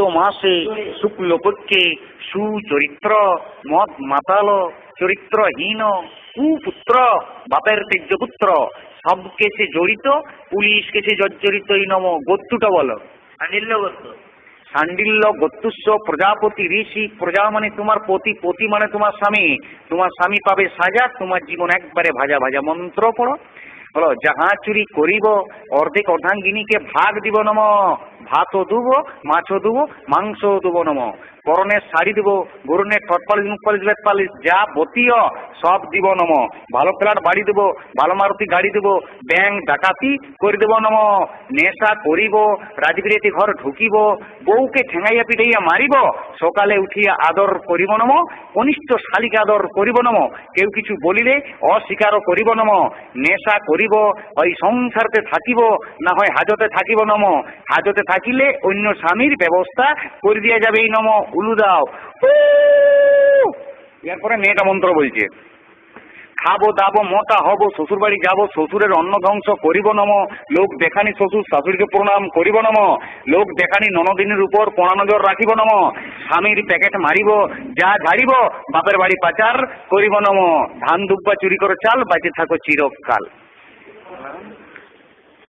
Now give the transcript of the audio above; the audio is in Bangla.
মাসে শুক্লপক্ষে সুচরিত্র মদ মাতাল চরিত্রহীন কুপুত্র বাপের তেজ্যপুত্র সব কেসে জড়িত পুলিশ কেসে জর্জরিত এই নম গোত্তুটা বলো। সান্ডিল্য গোত্র সান্ডিল্য গত্যুস্ব প্রজাপতি ঋষি প্রজা মানে তোমার পতি পতি মানে তোমার স্বামী। তোমার স্বামী পাবে সাজা তোমার জীবন একবারে ভাজা ভাজা মন্ত্র পড়ো। বলো, যাহা চুরি করিব, অর্ধেক অর্ধাঙ্গিনীকে ভাগ দিব নম, ভাতও দুব, মাছও দুব, মাংসও দুব নম। পরনের শাড়ি দেবো গরুনের ঠটপালিশ মুখ পালিশ বেত পালিশ যা বতীয় সব দিব নম। ভালো ফ্ল্যাট বাড়ি দেবো, ভালো মারুতি গাড়ি দেবো, ব্যাংক ডাকাতি করে দেবো নম। নেশা করিব রাজগিরিতে ঘর ঢুকিব, বউকে ঠেঙাইয়া পিটাইয়া মারিব, সকালে উঠিয়া আদর করিব নম, কনিষ্ঠ শালিকা আদর করিব নম। কেউ কিছু বলিলে অস্বীকারও করিব নম। নেশা করিব, ওই সংসারতে থাকিব, না হয় হাজতে থাকিব নম। হাজতে থাকিলে অন্য স্বামীর ব্যবস্থা করে দিয়া যাবে এই নম। উলু দাও! এরপরে মেয়েটা মন্ত্র বলছে, খাব, দাবো মোটা হব শ্বশুর বাড়ি যাব, শ্বশুরের অন্ন ধ্বংস করিব নম, লোক দেখানি শ্বশুর শাশুড়িকে প্রণাম করিব নম, লোক দেখানি ননদিনের উপর পড়া নজর রাখিব নম, স্বামীর প্যাকেট মারিব, যা ঝাড়িব, বাপের বাড়ি পাচার করিব নম, ধান দুব্বা চুরি করে চাল, বাঁচে থাকো চিরকাল।